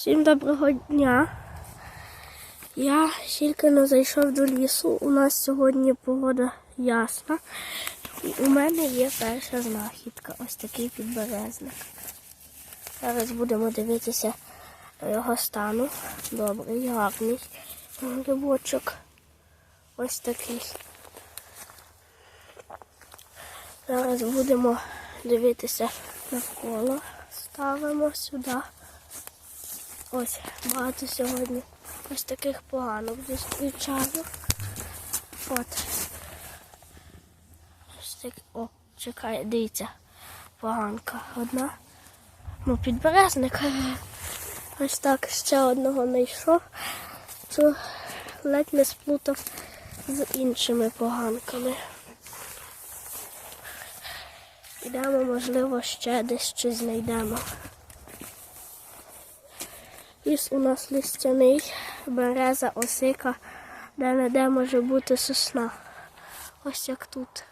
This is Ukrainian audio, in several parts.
Всім доброго дня. Я тільки не зайшов до лісу. У нас сьогодні погода ясна. І у мене є перша знахідка. Ось такий підберезник. Зараз будемо дивитися його стану. Добрий, гарний грибочок. Ось такий. Зараз будемо дивитися навколо. Ставимо сюди. Ось багато сьогодні ось таких поганок зустрічаю. От. Ось так. О, чекай, дивіться. Поганка одна. Ну, підберезник. Ось так ще одного знайшов. Цю ледь не сплутав з іншими поганками. Ідемо, можливо, ще десь щось знайдемо. Ліс у нас листяний, береза, осика, де не де може бути сосна. Ось як тут.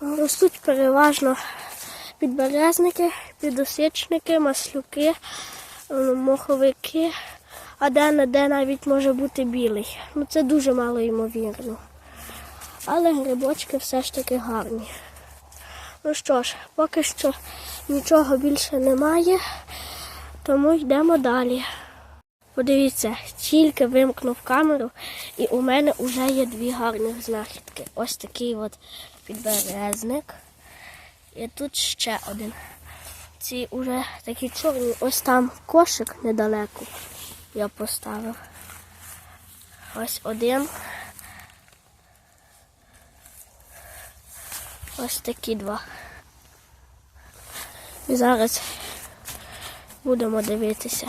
Ростуть переважно підберезники, підосичники, маслюки, моховики, а де не де навіть може бути білий. Ну це дуже мало ймовірно. Але грибочки все ж таки гарні. Ну що ж, поки що нічого більше немає, тому йдемо далі. Подивіться, тільки вимкнув камеру, і у мене вже є дві гарних знахідки. Ось такий от підберезник. І тут ще один. Ці вже такі чорні. Ось там кошик недалеко я поставив. Ось один. Ось такі два. І зараз будемо дивитися.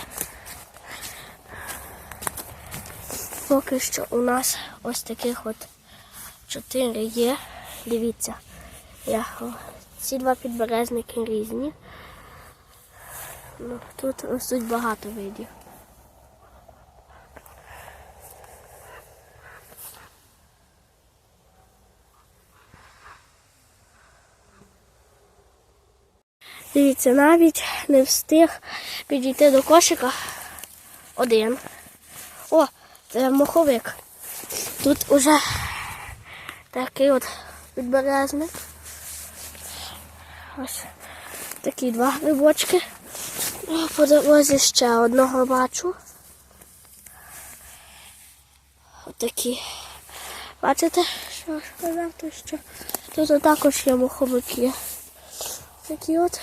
Поки що у нас ось таких от чотири є. Дивіться, я, ці два підберезники різні. Ну, тут ростуть багато видів. Дивіться, навіть не встиг підійти до кошика. Один. О, це моховик. Тут уже такий от підберезник. Ось такі два грибочки. По дорозі ще одного бачу. Отакі. Бачите, що сказати, що тут також є моховики. Такі от.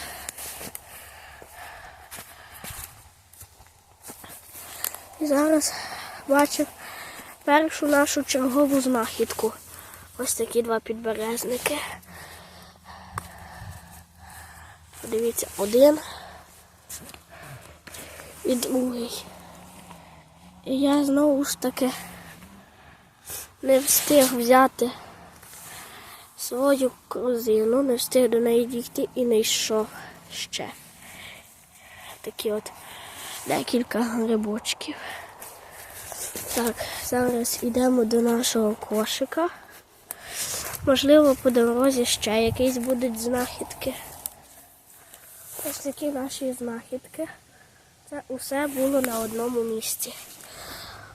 І зараз бачив першу нашу чергову знахідку. Ось такі два підберезники. Подивіться, один і другий. І я знову ж таки не встиг взяти свою корзину, не встиг до неї дійти і не йшов ще. Такі от декілька грибочків. Так, зараз йдемо до нашого кошика. Можливо, по дорозі ще якісь будуть знахідки. Ось такі наші знахідки. Це усе було на одному місці.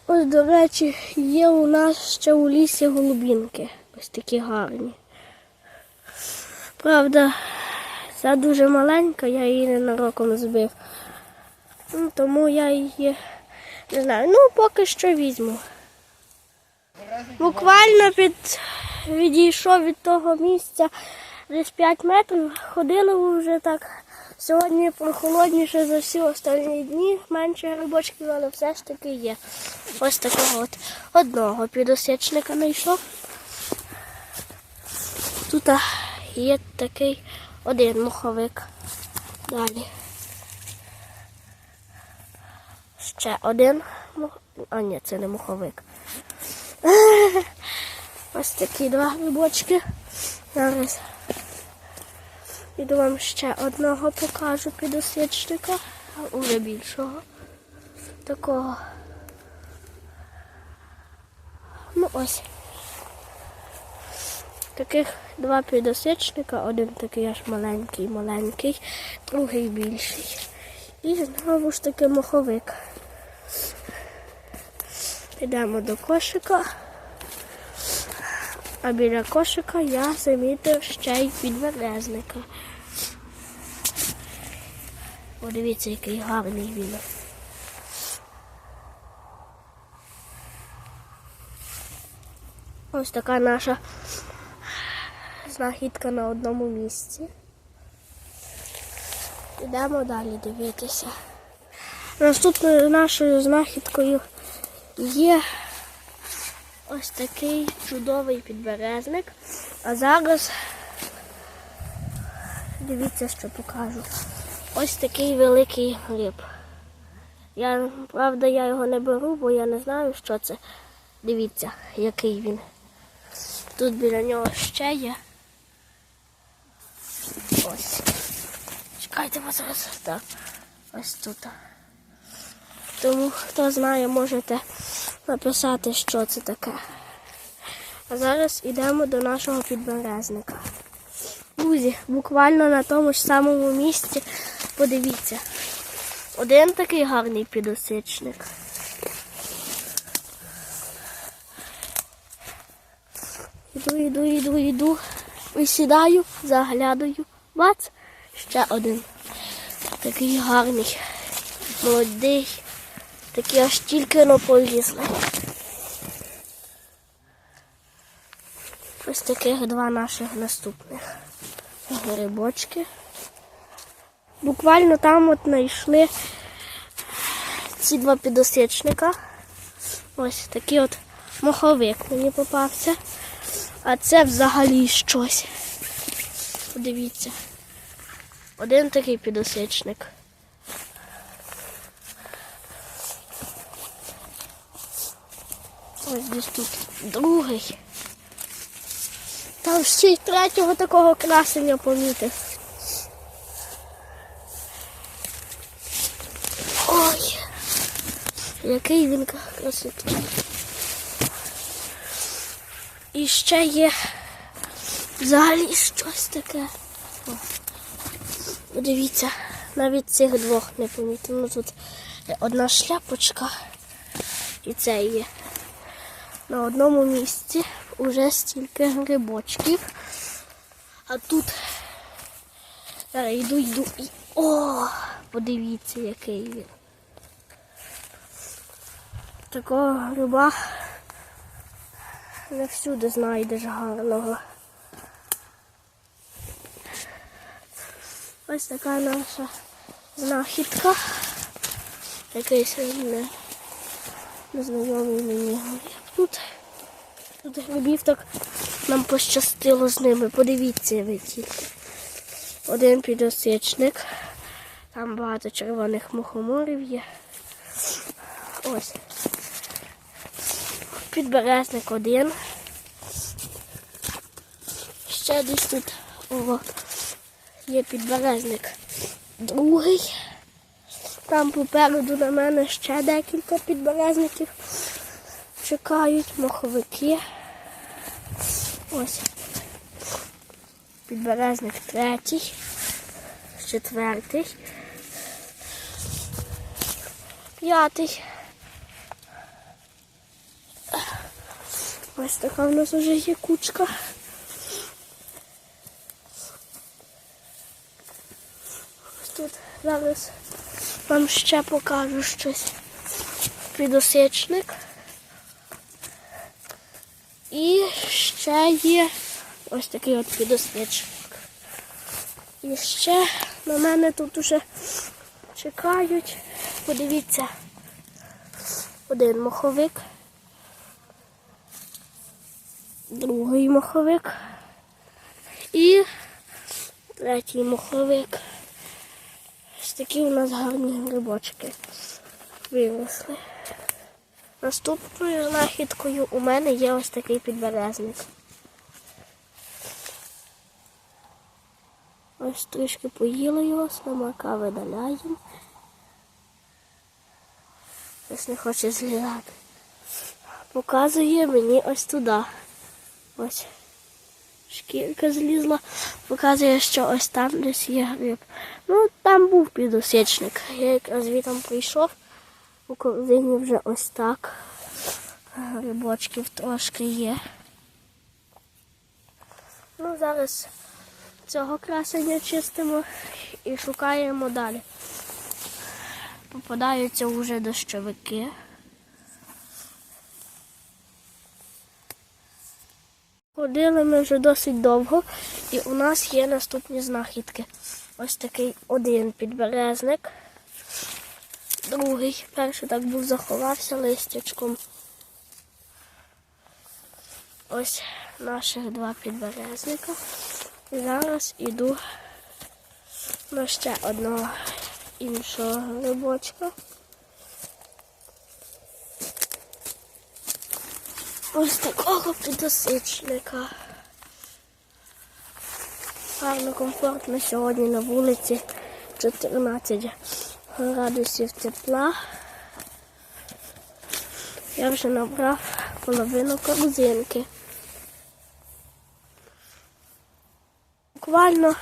Ось, до речі, є у нас ще у лісі голубінки. Ось такі гарні. Правда, ця дуже маленька, я її ненароком збив. Ну, тому я її не знаю. Ну, поки що візьму. Буквально під відійшов від того місця десь 5 метрів. Ходили вже так. Сьогодні прохолодніше за всі останні дні, менше грибочків, але все ж таки є. Ось такого от одного підосячника знайшов. Тут є такий один муховик. Далі. Ще один. А ні, це не муховик. Ось такі два грибочки. Зараз піду вам ще одного покажу підосвічника, уже більшого. Такого. Ну ось. Таких два підосичника, один такий аж маленький, маленький, другий більший. І знову ж таки моховик. Підемо до кошика. А біля кошика я замітив ще й підберезника. Подивіться, який гарний він. Ось така наша знахідка на одному місці. Йдемо далі дивитися. Наступною нашою знахідкою є ось такий чудовий підберезник. А зараз дивіться, що покажу. Ось такий великий гриб. Я, правда, я його не беру, бо я не знаю, що це. Дивіться, який він. Тут біля нього ще є. Ось. Чекайте вас зараз. Так. Ось тут. Тому хто знає, можете написати, що це таке. А зараз йдемо до нашого підберезника. Друзі, буквально на тому ж самому місці. Подивіться. Один такий гарний підосичник. Іду, іду, іду, іду. Висідаю, заглядаю. Бац, ще один. Такий гарний, молодий. Такі аж тільки но полізли. Ось таких два наших наступних грибочки. Буквально там от знайшли ці два підосичника. Ось такий от моховик мені попався. А це взагалі щось. Подивіться. Один такий підосичник. Ось десь тут другий. Там ще й третього такого красення помітив. Ой, який він красивий. І ще є взагалі щось таке. О, Подивіться, навіть цих двох не помітив. Ну тут одна шляпочка і це є. На одному місці уже стільки грибочків. А тут зараз йду, йду і. О! Подивіться, який він. Такого гриба не всюди знайдеш гарного. Ось така наша знахідка. Якийсь не, незнайомий мені тут. Тут грибів так нам пощастило з ними. Подивіться ви тільки. Один підосичник. Там багато червоних мухоморів є. Ось. Підберезник один. Ще десь тут о, є підберезник другий. Там попереду на мене ще декілька підберезників чекають, моховики. Ось. Підберезник третій, четвертий, п'ятий. Ось така в нас вже є кучка. Ось тут зараз вам ще покажу щось. Підосичник. І ще є ось такий от підосичник. І ще на мене тут уже чекають. Подивіться, один моховик. другий моховик і третій моховик. Ось такі у нас гарні грибочки виросли. Наступною знахідкою у мене є ось такий підберезник. Ось трішки поїли його, слимака видаляємо. Ось не хоче злізати. Показує мені ось туди. Ось. шкірка злізла, показує, що ось там десь є гриб. Ну, там був підосічник. Я якраз звідом прийшов. У корзині вже ось так. Грибочків трошки є. Ну, зараз цього красення чистимо і шукаємо далі. Попадаються вже дощовики. Ходили ми вже досить довго, і у нас є наступні знахідки. Ось такий один підберезник, другий, перший так був заховався листячком. Ось наших два підберезника. Зараз іду на ще одного іншого грибочка. Ось такого підосичника. Гарно комфортно сьогодні на вулиці 14 градусів тепла. Я вже набрав половину корзинки. Буквально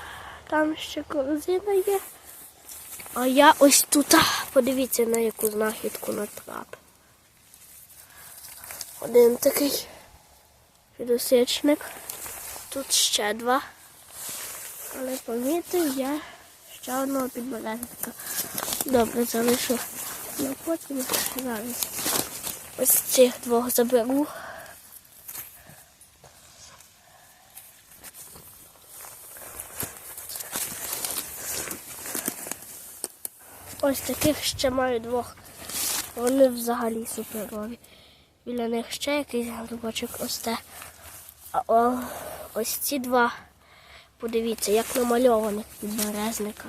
там ще корзина є. А я ось тут, подивіться, на яку знахідку натрапив. Один такий підосичник. Тут ще два. Але помітив я ще одного підберезника. Добре, залишу на потім зараз. Ось цих двох заберу. Ось таких ще маю двох. Вони взагалі суперові. Біля них ще якийсь грибочок росте. А о, ось ці два, подивіться, як намальовані від березника.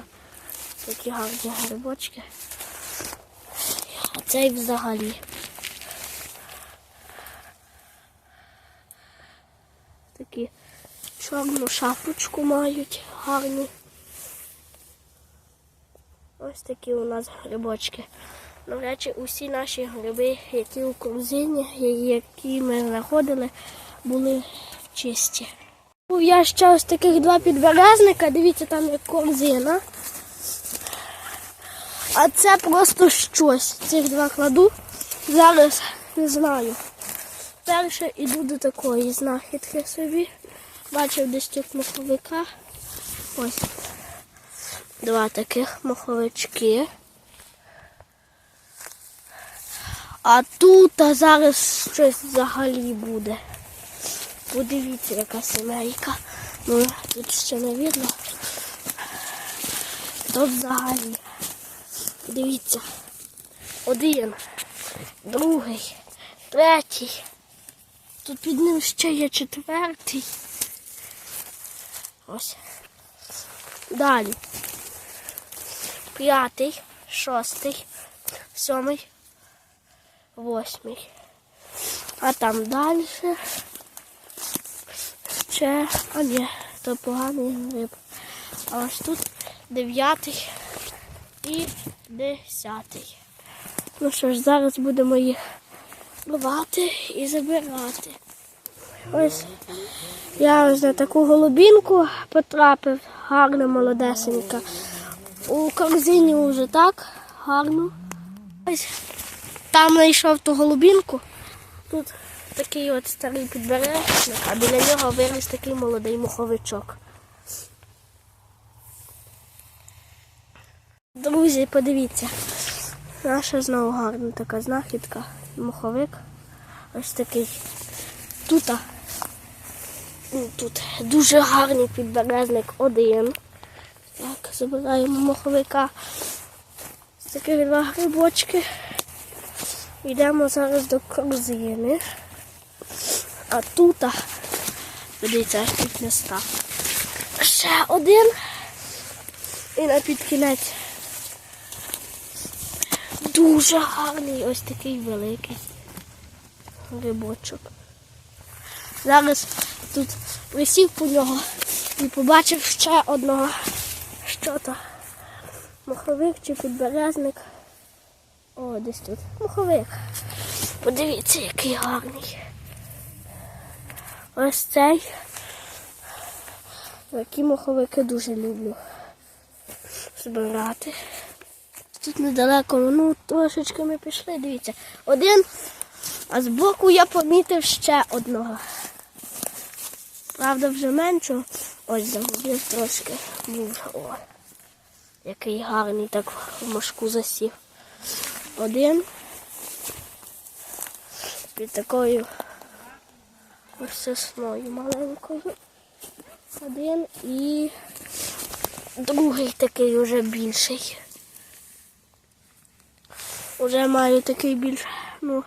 Такі гарні грибочки. А цей взагалі. Такі чорну шапочку мають гарні. Ось такі у нас грибочки. До речі, усі наші гриби, які у корзині, які ми знаходили, були чисті. Я ще ось таких два підберезника, дивіться, там є корзина. А це просто щось. Цих два кладу. Зараз не знаю. Перше іду до такої знахідки собі. Бачив десь тут маховика. Ось. Два таких маховички. А тут а зараз щось взагалі буде. Подивіться, яка сімейка. Ну, тут ще не видно. Тут взагалі. Дивіться. Один, другий, третій. Тут під ним ще є четвертий. Ось. Далі. П'ятий, шостий, сьомий, восьмий. А там далі ще, а ні, то поганий гриб. А ось тут дев'ятий і десятий. Ну що ж, зараз будемо їх рвати і забирати. Ось я ось на таку голубінку потрапив, гарна молодесенька. У корзині вже так гарно. Ось там знайшов ту голубінку. Тут такий от старий підберезник, а біля нього виріс такий молодий муховичок. Друзі, подивіться. Наша знову гарна така знахідка. Муховик. Ось такий. Тут, ну, тут дуже гарний підберезник один. Так, забираємо моховика. Ось такі два грибочки. Йдемо зараз до корзини. А тут, а, дивіться, аж тут не став. Ще один. І на підкінець. Дуже гарний, ось такий великий грибочок. Зараз тут висів по нього і побачив ще одного. Що то? Маховик чи підберезник. О, десь тут. Маховик. Подивіться, який гарний. Ось цей Такі моховики дуже люблю збирати. Тут недалеко, ну трошечки ми пішли, дивіться. Один, а збоку я помітив ще одного. Правда, вже меншого. Ось загубив трошки. О, який гарний так в мошку засів. Один. Під такою сосною маленькою. Один і другий такий уже більший. Уже маю такий більш, ну,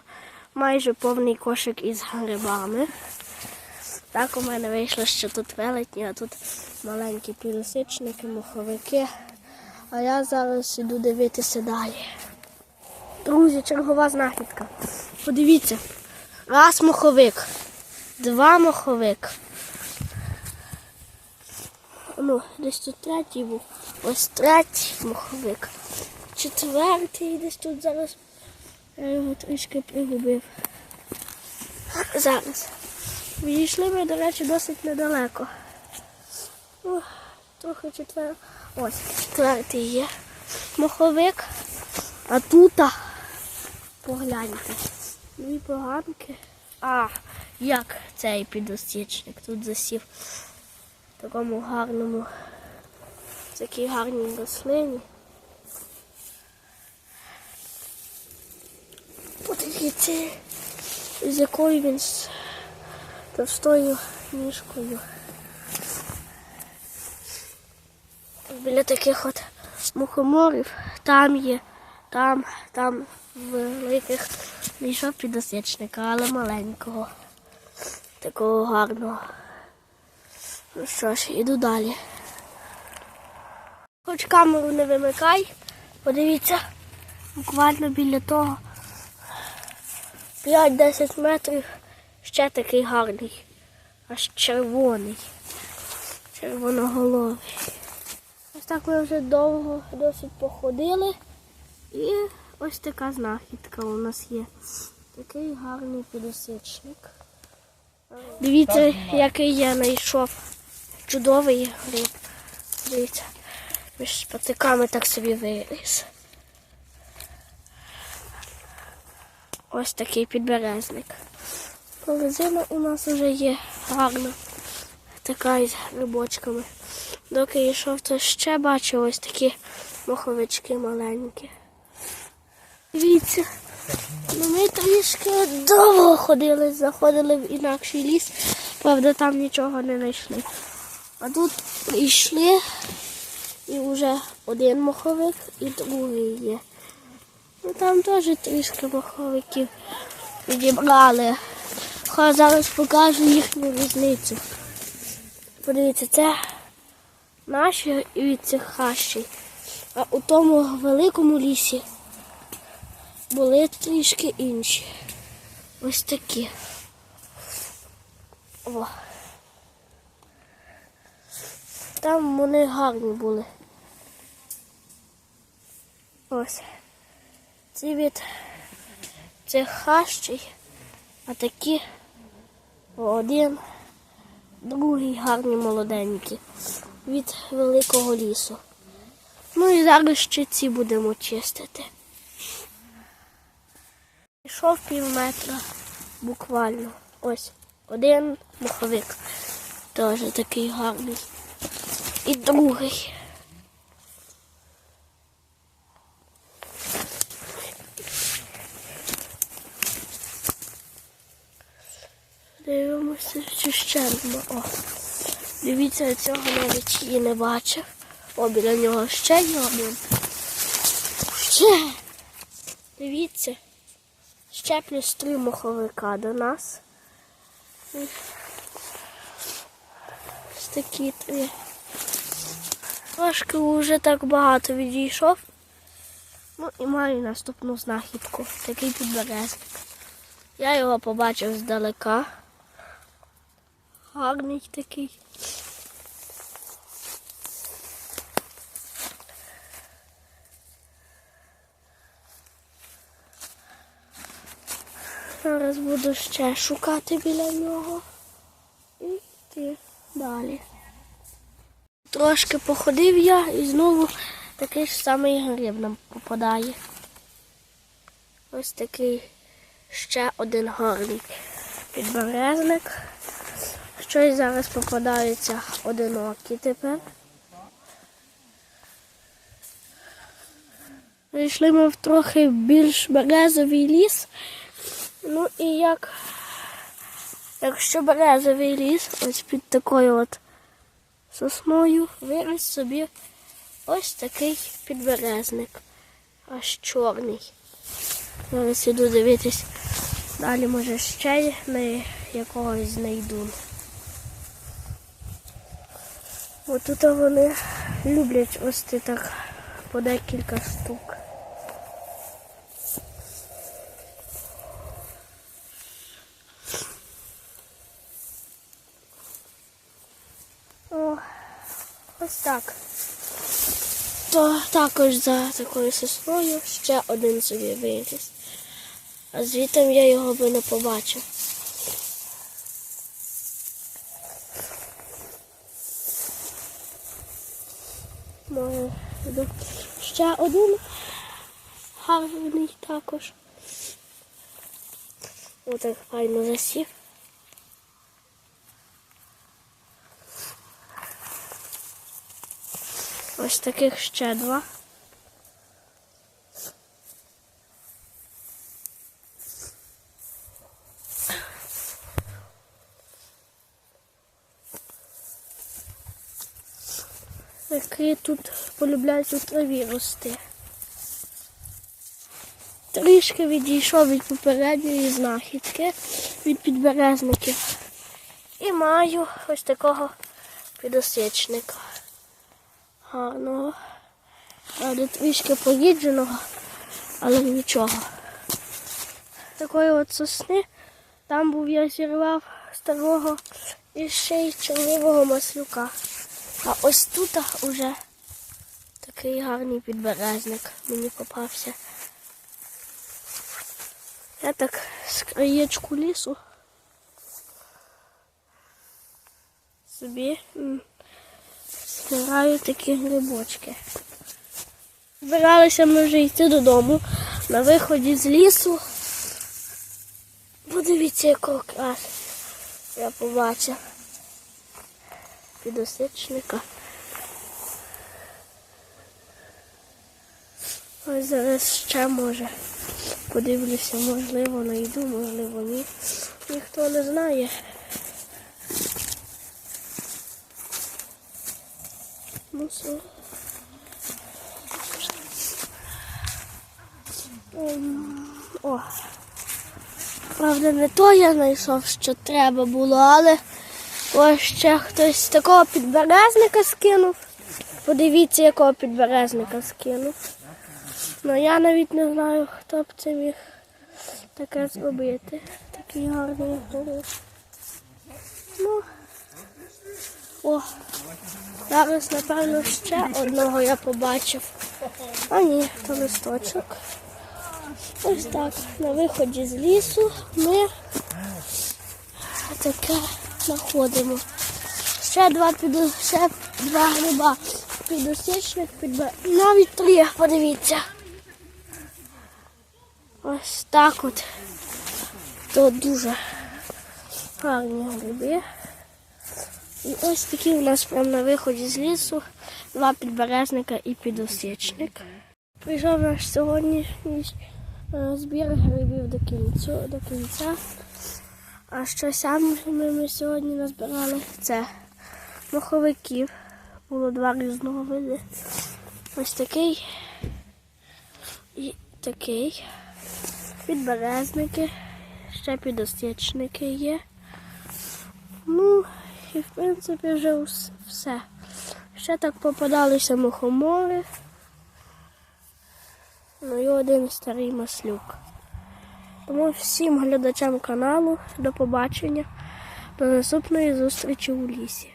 майже повний кошик із грибами. Так у мене вийшло, що тут велетні, а тут маленькі підосичники, моховики. А я зараз іду дивитися далі. Друзі, чергова знахідка. Подивіться. Раз моховик, два моховик. Ну, десь тут третій був. Ось третій моховик. Четвертий десь тут зараз. Я його трішки пригубив. Зараз. Відійшли ми, до речі, досить недалеко. Трохи четвер. Ось, четвертий є. Моховик. А тут, погляньте, дві поганки. А, як цей підосічник тут засів в такому гарному, в такій гарній рослині. Подивіться, з якою він з товстою ніжкою. Біля таких от мухоморів там є, там, там великих знайшов підосичника, але маленького. Такого гарного. Ну що ж, іду далі. Хоч камеру не вимикай, подивіться, буквально біля того 5-10 метрів ще такий гарний, аж червоний, червоноголовий. Ось так ми вже довго досить походили. І ось така знахідка у нас є. Такий гарний підосичник. Дивіться, який я знайшов. Чудовий гриб. Дивіться, між патиками так собі виріс. Ось такий підберезник. Резина у нас вже є гарна. Така із грибочками. Доки йшов, то ще бачив ось такі моховички маленькі. Дивіться, ну ми трішки довго ходили, заходили в інакший ліс, правда там нічого не знайшли. А тут прийшли і вже один моховик і другий є. Ну там теж трішки моховиків відібрали. Хай зараз покажу їхню різницю. Подивіться, це наші і від цих хащей. А у тому великому лісі були трішки інші. Ось такі. О. Там вони гарні були. Ось. Ці від цих хащей, а такі один, другий гарні молоденькі від великого лісу. Ну і зараз ще ці будемо чистити. Пішов пів метра буквально. Ось один моховик. Теж такий гарний. І другий. Чи ще одна. О. Дивіться, я цього навіть і не бачив. О, біля нього ще є один. Ще. Дивіться. Ще плюс три моховика до нас. Ось такі три. Трошки вже так багато відійшов. Ну і маю наступну знахідку. Такий підберезник. Я його побачив здалека. Гарний такий. Зараз буду ще шукати біля нього і йти далі. Трошки походив я і знову такий ж самий гриб нам попадає. Ось такий ще один гарний підберезник. Щось зараз попадаються одинокі тепер. Прийшли ми в трохи більш березовий ліс. Ну і як, якщо березовий ліс, ось під такою от сосною виріс собі ось такий підберезник. Аж чорний. Зараз іду дивитись. Далі може ще на якогось знайду. Отут вони люблять рости так по декілька штук. О, ось так. То також за такою сосною ще один собі виріс. А звітом я його би не побачив. Може, йду. Ще один гарний також. Отак файно засів. Ось таких ще два. Які тут полюбляють у траві рости. Трішки відійшов від попередньої знахідки від підберезників. І маю ось такого підосичника. Гарного. Правда, трішки поїдженого, але нічого. Такої от сосни там був я зірвав старого і ще й чорнивого маслюка. А ось тут уже такий гарний підберезник мені попався. Я так з краєчку лісу собі збираю такі грибочки. Збиралися ми вже йти додому на виході з лісу. Подивіться, якого красу я побачив підосичника. Ось зараз ще може. Подивлюся, можливо, знайду, можливо, ні. Ніхто не знає. Ну все. Ем, О. Правда, не то я знайшов, що треба було, але ось ще хтось такого підберезника скинув. Подивіться, якого підберезника скинув. Ну я навіть не знаю, хто б це міг таке зробити. Такий гарний голос. Ну. О, зараз, напевно, ще одного я побачив. А ні, то листочок. Ось так. На виході з лісу ми таке знаходимо. Ще два піду, ще два гриба. Підосічник, підбе. Навіть три, подивіться. Ось так от. Тут дуже гарні гриби. І ось такі у нас прямо на виході з лісу. Два підберезника і підосічник. Прийшов наш сьогоднішній е, збір грибів до кінця. До кінця. А що саме ми, сьогодні назбирали? Це моховиків. Було два різного види. Ось такий і такий. Підберезники, ще підостічники є. Ну, і в принципі вже все. Ще так попадалися мухомори. Ну і один старий маслюк. Тому всім глядачам каналу до побачення. До наступної зустрічі у лісі.